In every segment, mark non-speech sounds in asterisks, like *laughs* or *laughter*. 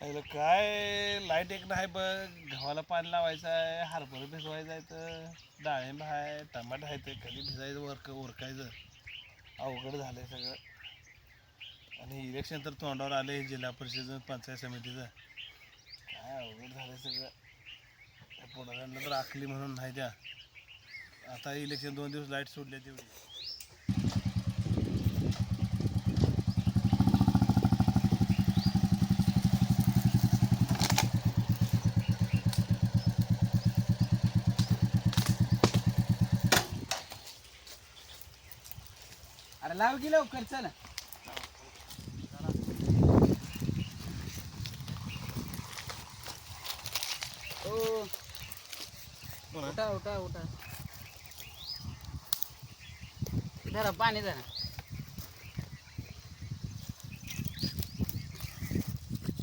अरे काय? लाइट एक नाही बघ. गव्हाला पाणी लावायचं आहे हरभर भिजवायचं आहे तर. डाळिंब आहे टमाटर आहे ते कधी भिजायचं वरक उरकायचं अवघड झालं आहे सगळं. आणि इलेक्शन तर तोंडावर आले जिल्हा परिषद पंचायत समितीचं. काय अवघड झालं आहे सगळं पुढाऱ्यांना तर आखली म्हणून नाही द्या. आता इलेक्शन दोन दिवस लाइट सोडल्या तेवढी. लाव की लवकर चल. ओ. उठा उठा उठा. जरा पाणी जरा.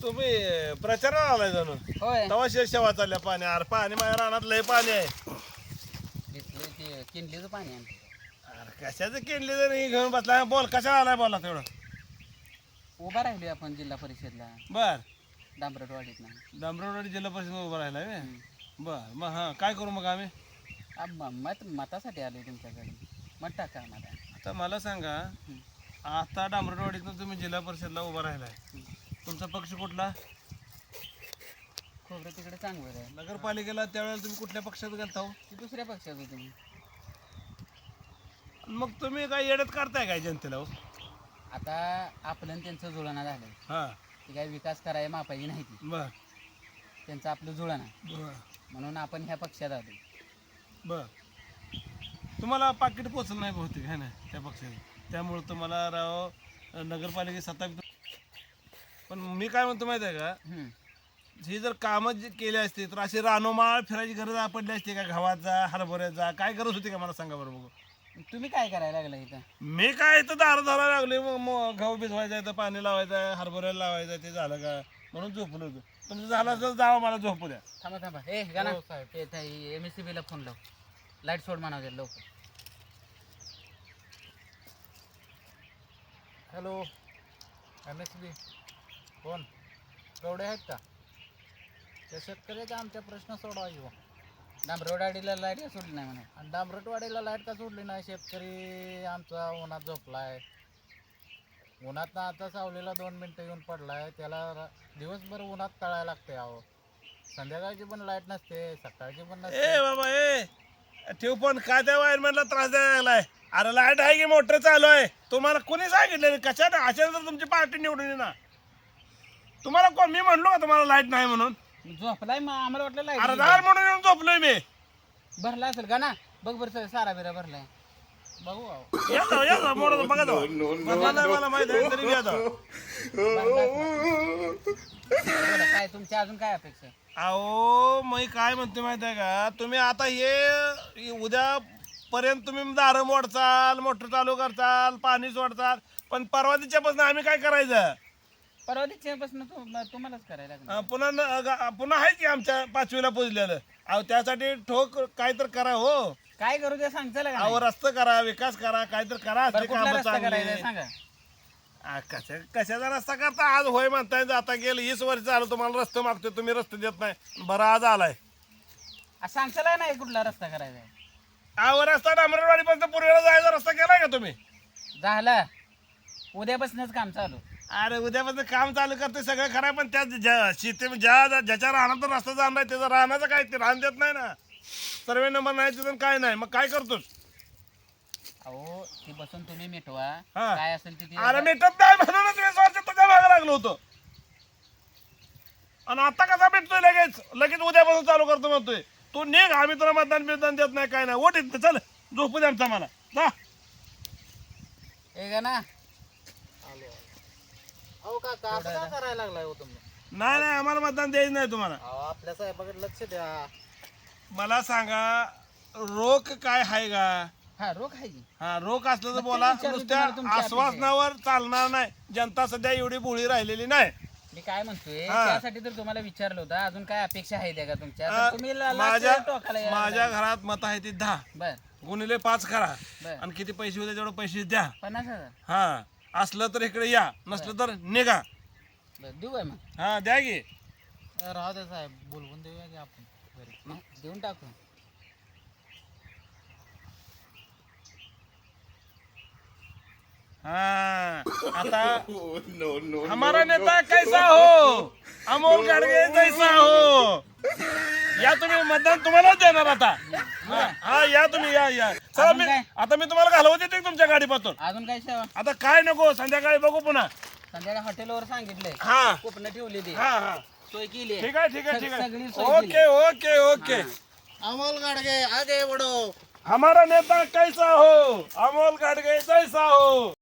तुम्ही प्रचाराला आलाय जाणून होय. तवा शेवा चालल्या पाणी अरे पाणी माझ्या रानात लय पाणी आहे. घेतलं ते किंडलीचं पाणी आहे. कशाचं केले जरी घेऊन बसला? बोल कशाला आलाय बोला तेवढं? उभा राहिलोय आपण जिल्हा परिषदला. बर. डांबरटवाडीत ना डांबरवाडी जिल्हा परिषद उभं राहिला व्हय? बर मग हा काय करू मग आम्ही? मत मतासाठी आलोय तुमच्याकडे. मत टाका मला आता मला सांगा आता डांबरवाडीतनं तुम्ही जिल्हा परिषदला उभा राहिलाय. तुमचा पक्ष कुठला? खोबरं तिकडे चांगलं आहे. नगरपालिकेला त्यावेळेला तुम्ही कुठल्या पक्षात गेलता हो? दुसऱ्या पक्षात होती तुम्ही मग तुम्ही काय येड्यात काढताय काय जनतेला? हो आता आपलं आणि त्यांचं जुळणा झालंय. हा. ती काय विकास करायला मापायची नाही ती. बर. त्यांचं आपलं जुळणा. बर. म्हणून आपण ह्या पक्षात आलो बर. तुम्हाला पाकिट पोचलं नाही बहुतेक है ना त्या पक्षाचं? त्यामुळं तुम्हाला राव नगरपालिकेत सत्ता पण मी काय म्हणतो माहिती आहे का? हम्म. ही जर कामं जी केली असती तर अशी रानोमाळ फिरायची गरज पडली असती का? हरभऱ्यात जा काय गरज होती का? मला सांगा बरं बघू. तुम्ही काय करायला लागला इथं? मी काय इथं दार धरायला लागले मग मग गहू भिजवायचा आहे तर पाणी लावायचं आहे हरभऱ्याला लावायचं आहे ते झालं का? म्हणून झोपलो होतो. तुमचं झालं असेल तर जावं मला झोपू द्या. थांबा थांबा. ए गाना एम एस सी बीला फोन लाव. लाइट सोड म्हणावं त्याला लवकर. हॅलो एम एस बी कोण? कवडे आहेत का? त्या शेतकऱ्याचा आमच्या प्रश्न सोडवा घेऊ डांबरवाडीला लाइट सोडली नाही म्हणा? आणि डांबरटवाडीला लाइट का सोडली नाही? शेतकरी आमचा उन्हात झोपलाय. उन्हात आता सावलीला दोन मिनटं येऊन पडलाय. त्याला दिवसभर उन्हात तळायला लागते अहो. संध्याकाळची पण लाइट नसते सकाळची पण ए नसते बाबा ए. ठेव पण काय त्या वायरमॅनला त्रास द्यायला लागलाय? अरे लाइट आहे की मोटर चालू आहे? तुम्हाला कोणी सांगितलं असेल तर तुमची पार्टी निवडून येणार. तुम्हाला कोण मी म्हणलो का तुम्हाला लाइट नाही म्हणून? झोपलाय मग आम्हाला वाटलं अरे लाइट दार म्हणून येऊन झोपलोय मी. भरला असेल का ना? बघ बरं सारा बिरा भरलाय. बघू अहो या जाऊ, या जाऊ, मोठं बघा जाऊ. बघा नाही मला माहीत आहे तरी या जाऊ. बोला, काय तुमच्या अजून काय अपेक्षा आहे? अहो मी काय म्हणतो माहीत आहे का? तुम्ही आता हे उद्या पर्यंत तुम्ही दारं मोडचाल मोटर चालू करचाल पाणी सोडचाल पण परवा दिवसापासून आम्ही काय करायचं? परवा दिवशीपासून तू- तुम्हालाच करायला लागलं. अं, पुन्हा न- पुन्हा आहे की आमच्या पाचवीला पोचलेलं अहो त्यासाठी ठोक काय तर करा हो. काय करू ते सांगचाल का अहो रस्ता करा विकास करा काय तर करा बरं, असले कुठला कामं रस्ता करायचा चांगले सांगा. आ, कशा कशाचा रस्ता करता? आज होय म्हणताय आता गेलं वीस वर्ष झालं तुम्हाला रस्ता मागतोय तुम्ही रस्ते देत नाही. बरं आज आलाय. आ, नाही कुठला रस्ता करायचा आहे? अहो रस्ता डांबरेवाडी पण पूर्वेला जायचा रस्ता केलाय का तुम्ही? झालं. उद्यापासूनच काम चालू. अरे उद्यापासून काम चालू करते सगळं खरं पण त्या ज्या शेती ज्या ज्याच्या राहण्यात रस्ता जाणार आहे त्याचा राहण्याचं काय? ते राहण देत नाही ना. सर्वे नंबर नाही तिथं काय नाही. मग काय करतोस? अहो ती बसून तुम्ही मिटवा. हा. काय असेल ते ते- अरे मिटत नाही म्हणूनच वीस वर्ष तुझ्या मागे लागलो होतो. आणि आता कसा भेटतोय लगेच? लगेच उद्यापासून चालू करतो म्हणतोय. तू निघ आम्ही तुला मतदान बितदान देत नाही काय नाही. ओट येत चल. झोपू दे आमचा मला. जा. हे का ना. अहो काका असं का करायला लागलाय हो तुम्ही? नाही नाही आम्हाला मतदान द्यायचं नाही तुम्हाला. अहो आपल्या साहेबाकडे लक्ष द्या. मला सांगा रोख काय आहे का? हा रोख आहे की. हा रोख असलं तर बोला. विचारलं नुसत्या तुम्हाला तुमची अपेक्षा आहे. आश्वासनावर चालणार नाही. जनता सध्या एवढी भोळी राहिलेली नाही. मी काय म्हणतोय हा. त्यासाठी तर तुम्हाला विचारलं होतं. अजून काय अपेक्षा आहे त्या का तुमच्या? तर तुम्ही ला- माझ्या लास्ट टोकाला यायला माझ्या. घरात मत आहे ती दहा. बर. गुणिले पाच करा. बर. आणि किती पैसे होते तेवढे पैसे द्या. पन्नास हजार. हा. असलं तर इकडे या नसलं तर निघा. बरं, देऊ काय मग? हा द्या की. अ, राहू दे साहेब बोलवून देऊया की आपण. घरी देऊन टाकू. हाँ आता *laughs* हमारा नेता कैसा हो? अमोल गाडगे जैसा हो. या तुम्ही मतदान तुम्हालाच देणार आता. हा, या तुम्ही या या. चला मी काय? आता मी तुम्हाला घालवत येते तुमच्या गाडीपासून. अजून काय सेवा? आता काय नको संध्याकाळी बघू पुन्हा. संध्याकाळी हॉटेलवर सांगितलंय. हा. कुपन ठेवली ती. हा हा. सोय केली ठीक आहे ठीक आहे ठीक सगळी आहे सोय केली. Okay okay okay. Amol Gadge आगे बडो हमारा नेता कैसा हो? अमोल गाडगे जैसा हो?